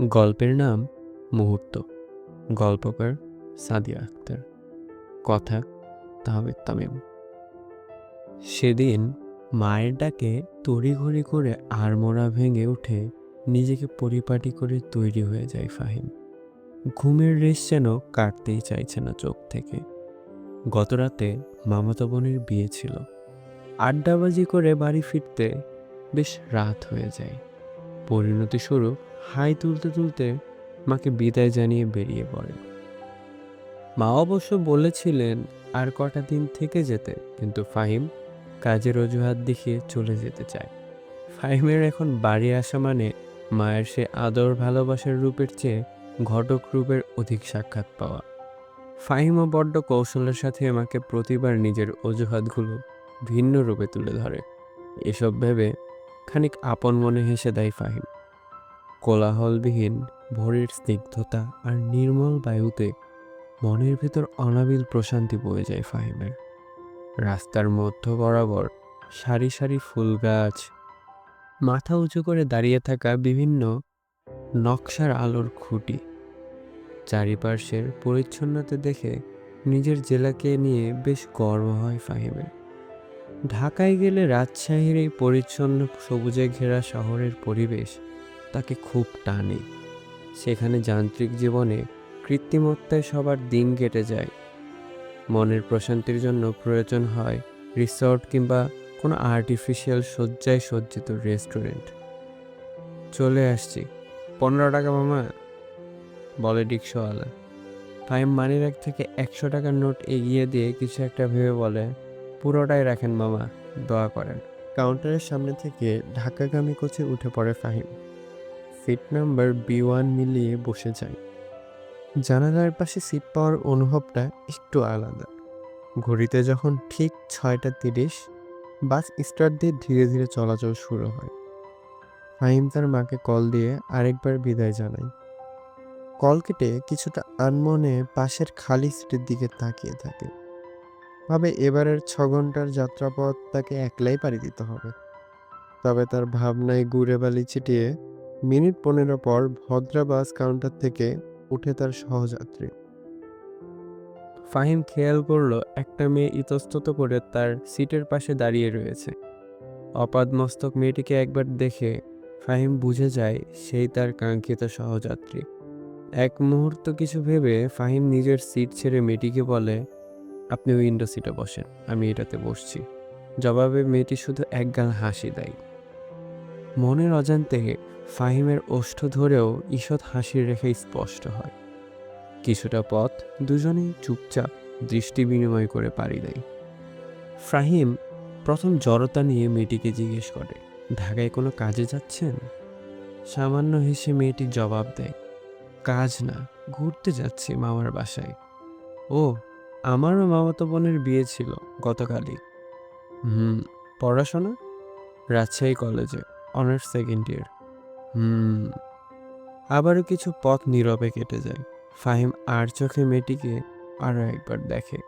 গল্পের নাম মুহূর্ত। গল্পকার সাদিয়া আক্তার। কথা তাহমিদ তামিম। সেদিন মায়ের ডাকে তড়িঘড়ি করে আড়মোড়া ভেঙে উঠে নিজেকে পরিপাটি করে তৈরি হয়ে যায় ফাহিম। ঘুমের রেশ যেন কাটতেই চাইছে না চোখ থেকে। গতরাতে মামাতো বোনের বিয়ে ছিল। আড্ডাবাজি করে বাড়ি ফিরতে বেশ রাত হয়ে যায়। পরিণতি স্বরূপ হাই তুলতে তুলতে মাকে বিদায় জানিয়ে বেরিয়ে পড়ে। মা অবশ্য বলেছিলেন আর কটা দিন থেকে যেতে, কিন্তু ফাহিম কাজের অজুহাত দেখিয়ে চলে যেতে চায়। ফাহিমের এখন বাড়ি আসা মানে মায়ের সে আদর ভালোবাসার রূপের চেয়ে ঘটক রূপের অধিক সাক্ষাৎ পাওয়া। ফাহিমও বড্ড কৌশলের সাথে মাকে প্রতিবার নিজের অজুহাতগুলো ভিন্ন রূপে তুলে ধরে। এসব ভেবে খানিক আপন মনে হেসে দেয় ফাহিম। কোলাহলবিহীন, ভোরের স্নিগ্ধতা আর নির্মল বায়ুতে মনের ভেতর অনাবিল প্রশান্তি বয়ে যায় ফাহিমের। রাস্তার মধ্য বরাবর সারি সারি ফুল গাছ, মাথা উঁচু করে দাঁড়িয়ে থাকা বিভিন্ন নকশার আলোর খুঁটি, চারিপাশের পরিচ্ছন্নতা দেখে নিজের জেলাকে নিয়ে বেশ গর্ব হয় ফাহিমের। ঢাকায় গেলে রাজশাহীর এই পরিচ্ছন্ন সবুজে ঘেরা শহরের পরিবেশ তাকে খুব টানে। সেখানে যান্ত্রিক জীবনে কৃত্রিমত্তায় সবার দিন কেটে যায়। মনের প্রশান্তির জন্য প্রয়োজন হয় রিসর্ট কিংবা কোনো আর্টিফিশিয়াল শয্যায় সজ্জিত রেস্টুরেন্ট। চলে আসছি। পনেরো টাকা মামা, বলে রিক্সাওয়ালা। ফাইম মানিব্যাগ থেকে একশো টাকার নোট এগিয়ে দিয়ে কিছু একটা ভেবে বলে পুরোটাই রাখেন মামা, দোয়া করেন। কাউন্টারের সামনে থেকে ঢাকাগামী কোচে উঠে পড়ে Fahim. Seat number B one মিলিয়ে বসে যায়। জানালার পাশে সিট পাওয়ার অনুভবটা একটু আলাদা। ঘড়িতে যখন ঠিক ছয়টা তিরিশ, বাস স্টার্ট দিয়ে ধীরে ধীরে চলাচল শুরু হয়। ফাহিম তার মাকে কল দিয়ে আরেকবার বিদায় জানায়। কল কেটে কিছুটা আনমনে পাশের খালি সিটের দিকে তাকিয়ে থাকে। ভাবে এবারের ছ ঘণ্টার যাত্রাপথ তাকে একলাই পাড়ি দিতে হবে। তবে তার ভাবনায় গুড়ে বালি ছিটিয়ে মিনিট পনেরো পর ভদ্রা বাস কাউন্টার থেকে উঠে তার সহযাত্রী। ফাহিম খেয়াল করল, একটা মেয়ে ইতস্তত করে তার সিটের পাশে দাঁড়িয়ে রয়েছে। অপাদ মস্তক মেয়েটিকে একবার দেখে ফাহিম বুঝে যায়, সেই তার কাঙ্ক্ষিত সহযাত্রী। এক মুহূর্ত কিছু ভেবে ফাহিম নিজের সিট ছেড়ে মেয়েটিকে বলে আপনি উইন্ডো সিটে বসেন, আমি এটাতে বসছি। জবাবে মেয়েটি শুধু একগাল হাসি দেয়। মনের অজান্তে ফাহিমের ওষ্ঠ ধরেও ঈষৎ হাসির রেখা স্পষ্ট হয়। কিছুটা পথ দুজনেই চুপচাপ দৃষ্টি বিনিময় করে পাড়ি দেয়। ফাহিম প্রথম জড়তা নিয়ে মেয়েটিকে জিজ্ঞেস করে, ঢাকায় কোনো কাজে যাচ্ছেন? সামান্য হেসে মেয়েটি জবাব দেয়, কাজ না, ঘুরতে যাচ্ছি মামার বাসায়। ও আমারও মামাতো বোনের বিয়ে ছিল গতকালই। হুম। পড়াশোনা? রাজশাহী কলেজে অনার্স সেকেন্ড ইয়ার হুম। আবারও কিছু পথ নীরবে কেটে যায়। ফাহিম আর চোখে মেয়েটিকে আরও একবার দেখে।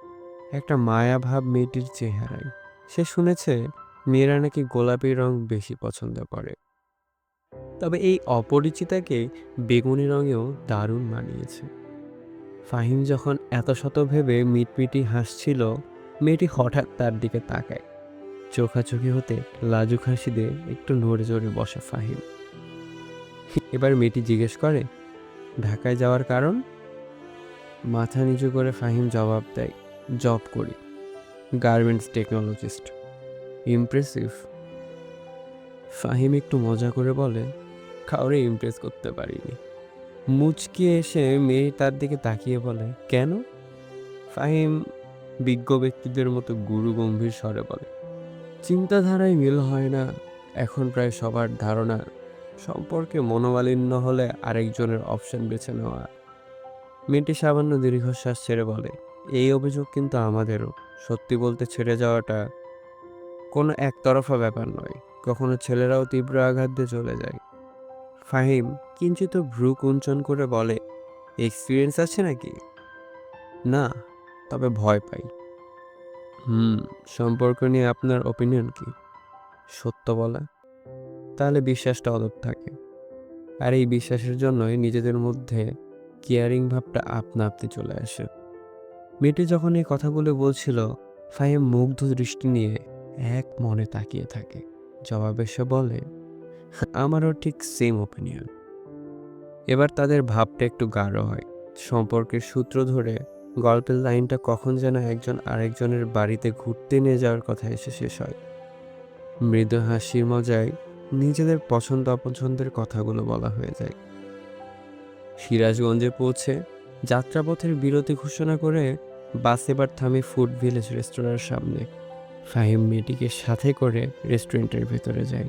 একটা মায়া ভাব মেয়েটির চেহারায়। সে শুনেছে মেয়েরা নাকি গোলাপি রং বেশি পছন্দ করে। তবে এই অপরিচিতাকে বেগুনি রঙেও দারুণ মানিয়েছে। ফাহিম যখন এত শত ভেবে মিটমিটি হাসছিল, মেয়েটি হঠাৎ তার দিকে তাকায়। চোখাচোখি হতে লাজুক হাসি দিয়ে একটু নড়ে চড়ে বসে ফাহিম। এবার মেয়েটি জিজ্ঞেস করে, ঢাকায় যাওয়ার কারণ? মাথা নিচু করে ফাহিম জবাব দেয়, জব করি। Garments technologist. ইমপ্রেসিভ। ফাহিম একটু মজা করে বলে, কাউরে ইমপ্রেস করতে পারিনি। মুচকি এসে মেয়ে তার দিকে তাকিয়ে বলে, কেন? ফাহিম বিজ্ঞ ব্যক্তিদের মতো গুরু গম্ভীর স্বরে বলে, চিন্তাধারায় মিল হয় না। এখন প্রায় সবার ধারণা সম্পর্কে মনোমালিন্য হলে আরেকজনের অপশন বেছে নেওয়া। মেয়েটি সামান্য দীর্ঘশ্বাস ছেড়ে বলে, এই অভিযোগ কিন্তু আমাদেরও। সত্যি বলতে ছেড়ে যাওয়াটা কোনো একতরফা ব্যাপার নয়। কখনো ছেলেরাও তীব্র আঘাত দিয়ে চলে যায়। ফাহিম কিঞ্চিত ভ্রু কুঞ্চন করে বলে এক্সপিরিয়েন্স আছে নাকি? না, তবে ভয় পাই। হুম, সম্পর্ক নিয়ে আপনার ওপিনিয়ন কি? সত্য বলা। তাহলে বিশ্বাসটা অদব থাকে। আর এই বিশ্বাসের জন্যই নিজেদের মধ্যে কেয়ারিং ভাবটা আপনা আপনি চলে আসে। মেয়েটি যখন এই কথাগুলো বলছিল, ফাহিম মুগ্ধ দৃষ্টি নিয়ে এক মনে তাকিয়ে থাকে। জবাবে সে বলে আমারও ঠিক সেম ওপিনিয়ন এবার তাদের ভাবটা একটু গাঢ় হয়। সম্পর্কের সূত্র ধরে গল্পের লাইনটা কখন যেন একজন আরেকজনের বাড়িতে ঘুরতে নিয়ে যাওয়ার কথা এসে শেষ হয়। মৃদু হাসির মজায় নিজেদের পছন্দ অপছন্দের কথাগুলো বলা হয়ে যায়। সিরাজগঞ্জে পৌঁছে যাত্রাপথের বিরতি ঘোষণা করে বাস এবার থামে ফুড ভিলেজ রেস্তোরাঁর সামনে। ফাহিম মেয়েটিকে সাথে করে রেস্টুরেন্টের ভেতরে যায়।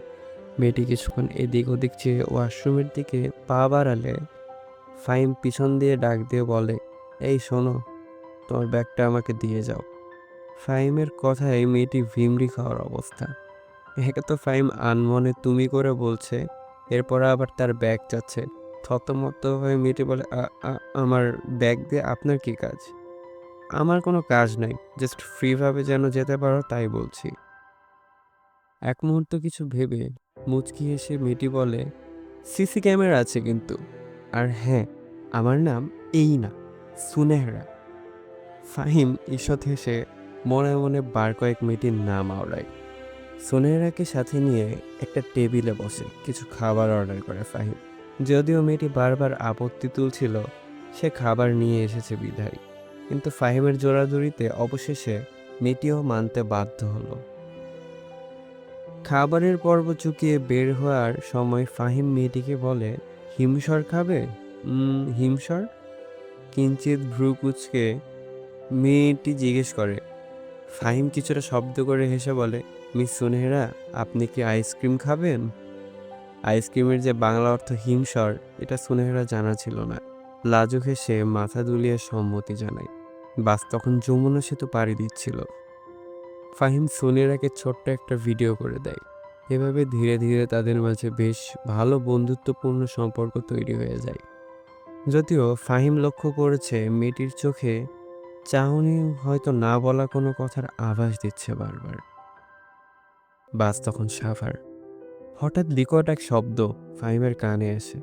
মেয়েটি কিছুক্ষণ এদিক ওদিক চেয়ে ওয়াশরুমের দিকে পা বাড়ালে, ফাইম পিছন দিয়ে ডাক দিয়ে বলে, এই শোনো, তোমার ব্যাগটা আমাকে দিয়ে যাও। ফাহিমের কথায় মেয়েটি ভিমরি খাওয়ার অবস্থা। একে তো ফাইম আনমনে তুমি করে বলছে, এরপর আবার তার ব্যাগ যাচ্ছে। থতমত হয়ে মেয়েটি বলে, "আ- আ- আমার ব্যাগ দিয়ে আপনার কি কাজ? আমার কোনো কাজ নাই, জাস্ট ফ্রিভাবে যেন যেতে পারো তাই বলছি। এক মুহূর্ত কিছু ভেবে মুচকি হেসে মেয়েটি বলে, সিসি ক্যামেরা আছে কিন্তু। আর হ্যাঁ আমার নাম এই না সুনেহরা। ফাহিম ঈষৎ হেসে মনে মনে বার কয়েক মেয়েটির নাম আওড়ায়। সোনেহরাকে সাথে নিয়ে একটা টেবিলে বসে কিছু খাবার অর্ডার করে ফাহিম। যদিও মেয়েটি বারবার আপত্তি তুলছিল, সে খাবার নিয়ে এসেছে বিধায় কিন্তু ফাহিমের জোরাজুরিতে অবশেষে মেয়েটিও মানতে বাধ্য হলো। খাবারের পর্ব চুকিয়ে বের হওয়ার সময় ফাহিম মেয়েটিকে বলে হিমসর খাবে? "উম, হিমসর কিঞ্চিত ভ্রু কুচকে মেয়েটি জিজ্ঞেস করে। ফাহিম কিছুটা শব্দ করে হেসে বলে মিস সুনেহরা আপনি কি আইসক্রিম খাবেন? আইসক্রিমের যে বাংলা অর্থ হিমসর এটা সুনেহরা জানা ছিল না। লাজুক হেসে মাথা দুলিয়ে সম্মতি জানায়। বাস তখন যমুনা সেতু পাড়ি দিচ্ছিল। ফাহিম সুনেরাকে ছোট্ট একটা ভিডিও করে দেয়। এভাবে ধীরে ধীরে তাদের মাঝে বেশ ভালো বন্ধুত্বপূর্ণ সম্পর্ক তৈরি হয়ে যায়। যদিও ফাহিম লক্ষ্য করেছে, মেয়েটির চোখে চাহনি হয়তো না বলা কোনো কথার আভাস দিচ্ছে বারবার। বাস তখন সাফার হঠাৎ বিকট এক শব্দ ফাহিমের কানে আসে।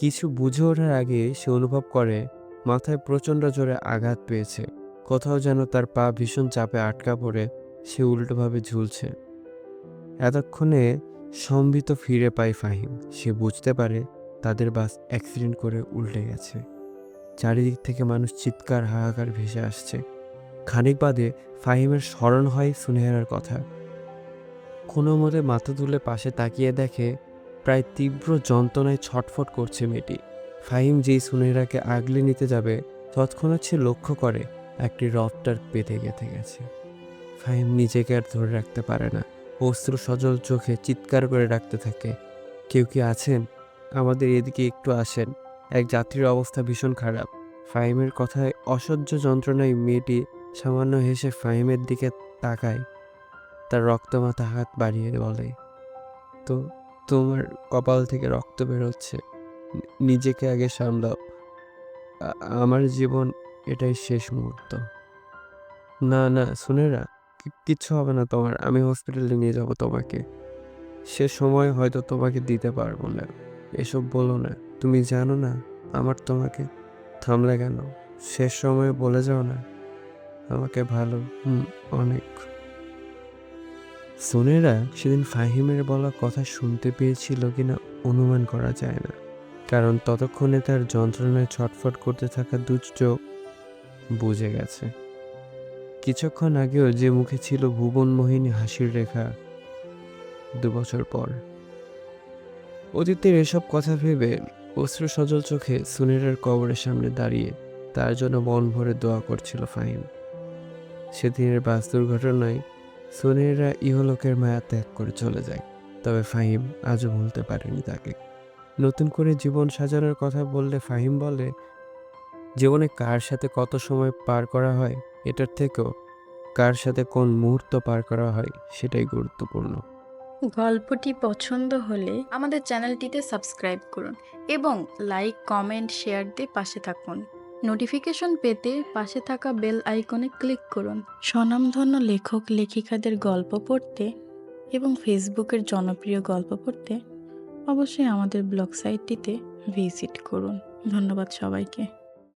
কিছু বুঝে ওঠার আগে সে অনুভব করে, মাথায় প্রচণ্ড জোরে আঘাত পেয়েছে। কোথাও যেন তার পা ভীষণ চাপে আটকা পড়ে, সে উল্টোভাবে ঝুলছে। এতক্ষণে সম্বিত ফিরে পায় ফাহিম। সে বুঝতে পারে তাদের বাস অ্যাক্সিডেন্ট করে উল্টে গেছে। চারিদিক থেকে মানুষ চিৎকার, হাহাকার ভেসে আসছে। খানিক বাদে ফাহিমের স্মরণ হয় সুনেহার কথা। কোনো মতে মাথা তুলে পাশে তাকিয়ে দেখে, প্রায় তীব্র যন্ত্রণায় ছটফট করছে মেয়েটি। ফাহিম যেই সুনেহরাকে আগলে নিতে যাবে, তৎক্ষণাৎ সে লক্ষ্য করে একটি রফটার পেতে গেঁথে গেছে। ফাহিম নিজেকে আর ধরে রাখতে পারে না। অস্ত্র সজল চোখে চিৎকার করে ডাকতে থাকে। কেউ কি আছেন? আমাদের এদিকে একটু আসেন। এক যাত্রীর অবস্থা ভীষণ খারাপ। ফাহিমের কথায় অসহ্য যন্ত্রণায় মেয়েটি সামান্য হেসে ফাহিমের দিকে তাকায়। তার রক্তমাথা হাত বাড়িয়ে বলে, তো, তোমার কপাল থেকে রক্ত বেরোচ্ছে। নিজেকে আগে সামলাও। আমার জীবন এটাই শেষ মুহূর্ত। না না না কিচ্ছু হবে না তোমার। আমি হসপিটালে নিয়ে যাব তোমাকে। সে সময় হয়তো তোমাকে দিতে পারব না। এসব বলো না। তুমি জানো না আমার তোমাকে থামলে কেন? শেষ সময়ে বলে যাও না। আমাকে ভালো অনেক। সোনেরা সেদিন ফাহিমের বলা কথা শুনতে পেয়েছিল কিনা অনুমান করা যায় না। কারণ ততক্ষণে তার যন্ত্রণায় ছটফট করতে থাকা দু চোখ বুঝে গেছে। কিছুক্ষণ আগেও যে মুখে ছিল ভুবনমোহিনী হাসির রেখা, দু বছর পর। অতীতের এসব কথা ভেবে অশ্রু সজল চোখে সুনিরের কবরের সামনে দাঁড়িয়ে তার জন্য মন ভরে দোয়া করছিল ফাহিম। সেদিনের বাস দুর্ঘটনায় সুনিরা ইহলোকের মায়া ত্যাগ করে চলে যায়, তবে ফাহিম আজও ভুলতে পারেনি তাকে। নতুন করে জীবন সাজানোর কথা বললে ফাহিম বলে জীবনে কার সাথে কত সময় পার করা হয় এটার থেকেও কার সাথে কোন মুহূর্ত পার করা হয় সেটাই গুরুত্বপূর্ণ। গল্পটি পছন্দ হলে আমাদের চ্যানেলটিতে সাবস্ক্রাইব করুন এবং লাইক, কমেন্ট, শেয়ার দিয়ে পাশে থাকুন। নোটিফিকেশন পেতে পাশে থাকা বেল আইকনে ক্লিক করুন। স্বনামধন্য লেখক, লেখিকাদের গল্প পড়তে এবং ফেসবুকের জনপ্রিয় গল্প পড়তে অবশ্যই আমাদের ব্লগ সাইটটিতে ভিজিট করুন। ধন্যবাদ সবাইকে।